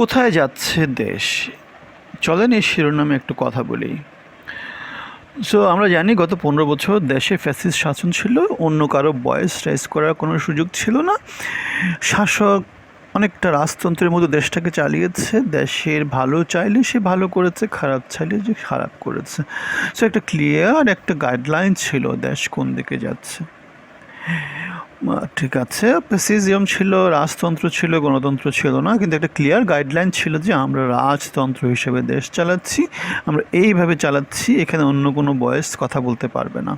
কোথায় যাচ্ছে দেশ? চলেন এই শিরোনামে একটু কথা বলি। সো আমরা জানি গত পনেরো বছর দেশে ফ্যাসিস শাসন ছিল, অন্য কারও বয়স রাইজ করার কোনো সুযোগ ছিল না। শাসক অনেকটা রাজতন্ত্রের মতো দেশটাকে চালিয়েছে, দেশের ভালো চাইলে সে ভালো করেছে, খারাপ চাইলে যে খারাপ করেছে। সো একটা ক্লিয়ার একটা গাইডলাইন ছিল দেশ কোন দিকে যাচ্ছে। ঠিক আছে। প্রেসিজিয়াম ছিল, রাজতন্ত্র ছিল, গণতন্ত্র ছিল না, কিন্তু একটা ক্লিয়ার গাইডলাইন ছিল যে আমরা রাজতন্ত্র হিসেবে দেশ চালাচ্ছি, আমরা এইভাবে চালাচ্ছি, এখানে অন্য কোনো বয়স কথা বলতে পারবে না।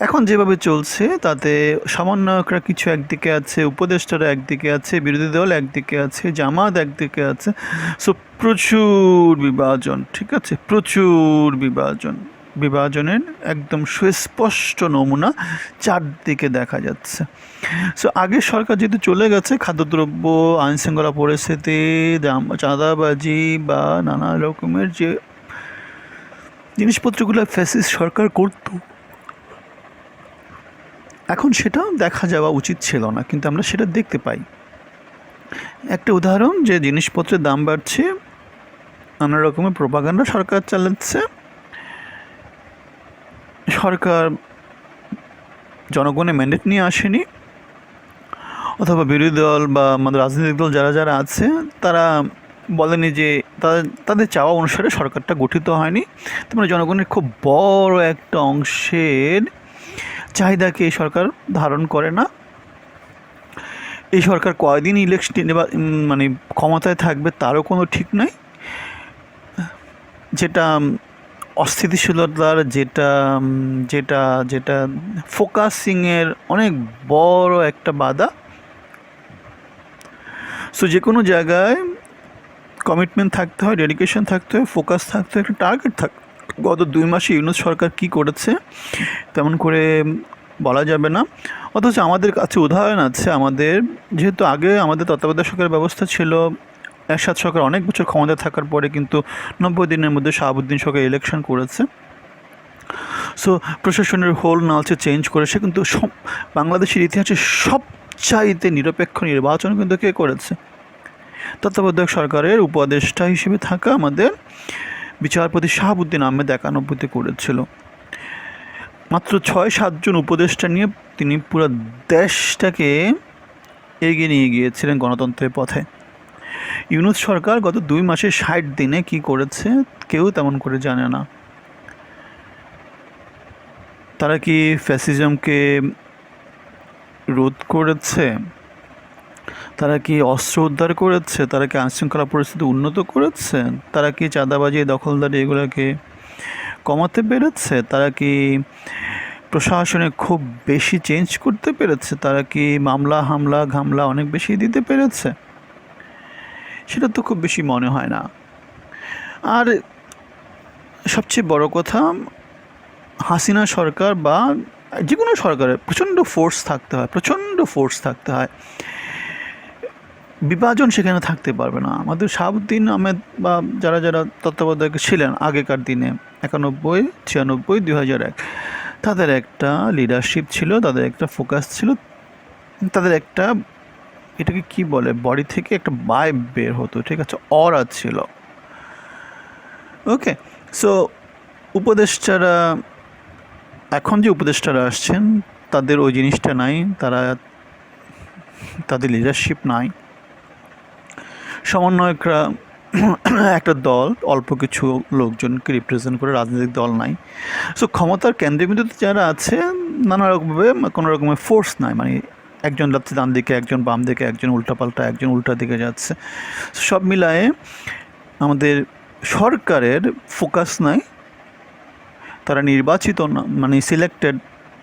এখন যেভাবে চলছে, তাতে সমন্বয়করা কিছু একদিকে আছে, উপদেষ্টারা একদিকে আছে, বিরোধী দল একদিকে আছে, জামাত একদিকে আছে। সো প্রচুর বিভাজন, ঠিক আছে? প্রচুর বিভাজন। বিভাজনের একদম সুস্পষ্ট নমুনা চারদিকে দেখা যাচ্ছে। সো আগে সরকার যেহেতু চলে গেছে, খাদ্যদ্রব্য, আইনশৃঙ্খলা পরিস্থিতি, দাম- চাঁদাবাজি বা নানা রকমের যে জিনিসপত্রগুলো ফ্যাসিস সরকার করতো, এখন সেটা দেখা যাওয়া উচিত ছিল না, কিন্তু আমরা সেটা দেখতে পাই। একটা উদাহরণ, যে জিনিসপত্রের দাম বাড়ছে, নানা রকমের প্রপাগান্ডা সরকার চালাচ্ছে। সরকার জনগণের ম্যান্ডেট নিয়ে আসেনি, অথবা বিরোধী দল বা আমাদের রাজনৈতিক দল যারা যারা আছে, তারা বলেনি যে তাদের তাদের চাওয়া অনুসারে সরকারটা গঠিত হয়নি। তোমরা জনগণের খুব বড় একটা অংশের চাহিদাকে এই সরকার ধারণ করে না। এই সরকার কয়দিন ইলেকশন মানে ক্ষমতায় থাকবে তারও কোনো ঠিক নাই। যেটা অস্থিতিশীলতার যেটা যেটা যেটা ফোকাসিংয়ের অনেক বড় একটা বাধা। সো যে কোনো জায়গায় কমিটমেন্ট থাকতে হয় ডেডিকেশন থাকতে হয় ফোকাস থাকতে হয়, একটা টার্গেট থাক, গত দুই মাসে ইউনুস সরকার কি করেছে, তেমন করে বলা যাবে না। অথচ আমাদের কাছে উদাহরণ আছে, আমাদের যেহেতু আগে আমাদের তত্ত্বাবধায়ক সরকারের ব্যবস্থা ছিল এরশাদ সরকার অনেক বছর ক্ষমতায় থাকার পরে কিন্তু নব্বই দিনের মধ্যে শাহাবুদ্দিন সরকার ইলেকশন করেছে। সো প্রশাসনের হোল নালচে চেঞ্জ করেছে, কিন্তু সব, বাংলাদেশের ইতিহাসে সবচাইতে নিরপেক্ষ নির্বাচন কিন্তু কে করেছে? তত্ত্বাবধায়ক সরকারের উপদেষ্টা হিসেবে থাকা আমাদের বিচারপতি শাহাবুদ্দিন আহমেদ একানব্বইতে করেছিল। মাত্র ছয় সাতজন উপদেষ্টা নিয়ে তিনি পুরো দেশটাকে এগিয়ে নিয়ে গিয়েছিলেন গণতন্ত্রের পথে। ইউনুস সরকার গত দুই মাসে ষাট দিনে কি করেছে কেউ তেমন করে জানে না। তারা কি ফ্যাসিজমকে রোধ করেছে? তারা কি অস্ত্র উদ্ধার করেছে? তারা কি আইনশৃঙ্খলা পরিস্থিতি উন্নত করেছে? তারা কি চাঁদাবাজি, দখলদারি এগুলোকে কমাতে পেরেছে? তারা কি প্রশাসনে খুব বেশি চেঞ্জ করতে পেরেছে? তারা কি মামলা, হামলা, ঘামলা অনেক বেশি দিতে পেরেছে? সেটা তো খুব বেশি মনে হয় না। আর সবচেয়ে বড় কথা, হাসিনা সরকার বা যে কোনো সরকারের প্রচণ্ড ফোর্স থাকতে হয়, প্রচণ্ড ফোর্স থাকতে হয়। বিভাজন সেখানে থাকতে পারবে না। আমাদের শাহাবুদ্দিন আহমেদ বা যারা যারা তত্ত্বাবধায়ক ছিলেন আগেকার দিনে, একানব্বই, ছিয়ানব্বই, দুই হাজার এক, তাদের একটা লিডারশিপ ছিল, তাদের একটা ফোকাস ছিল, তাদের একটা এটাকে কি বলে? বডি থেকে একটা বাই বের হতো, ঠিক আছে? অরা ছিল। ওকে সো উপদেষ্টারা, এখন যে উপদেষ্টারা আসছেন, তাদের ওই জিনিসটা নাই, তারা, তাদের লিডারশিপ নাই। সমন্বয়করা একটা দল, অল্প কিছু লোকজনকে রিপ্রেজেন্ট করে রাজনৈতিক দল নাই। সো ক্ষমতার কেন্দ্রবিন্দুতে যারা আছে নানা রকমভাবে, কোনো রকমের ফোর্স নাই মানে একজন যাচ্ছে ডান দিকে, একজন বাম দিকে, একজন উল্টাপাল্টা, একজন উল্টা দিকে যাচ্ছে। সব মিলায়ে আমাদের সরকারের ফোকাস নাই। তারা নির্বাচিত না মানে সিলেক্টেড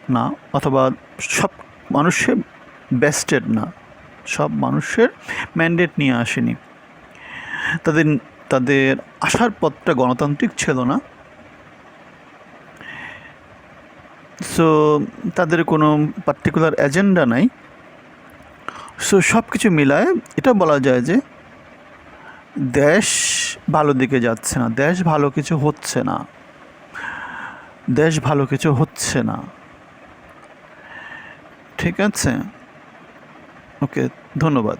না, অথবা সব মানুষের বেস্টেড না। সব মানুষের ম্যান্ডেট নিয়ে আসেনি। তাদের তাদের আসার পথটা গণতান্ত্রিক ছিল না। সো তাদের কোনো পার্টিকুলার এজেন্ডা নাই। সো সব কিছু মিলায় এটা বলা যায় যে দেশ ভালো দিকে যাচ্ছে না, দেশ ভালো কিছু হচ্ছে না, দেশ ভালো কিছু হচ্ছে না। ঠিক আছে? ওকে ধন্যবাদ।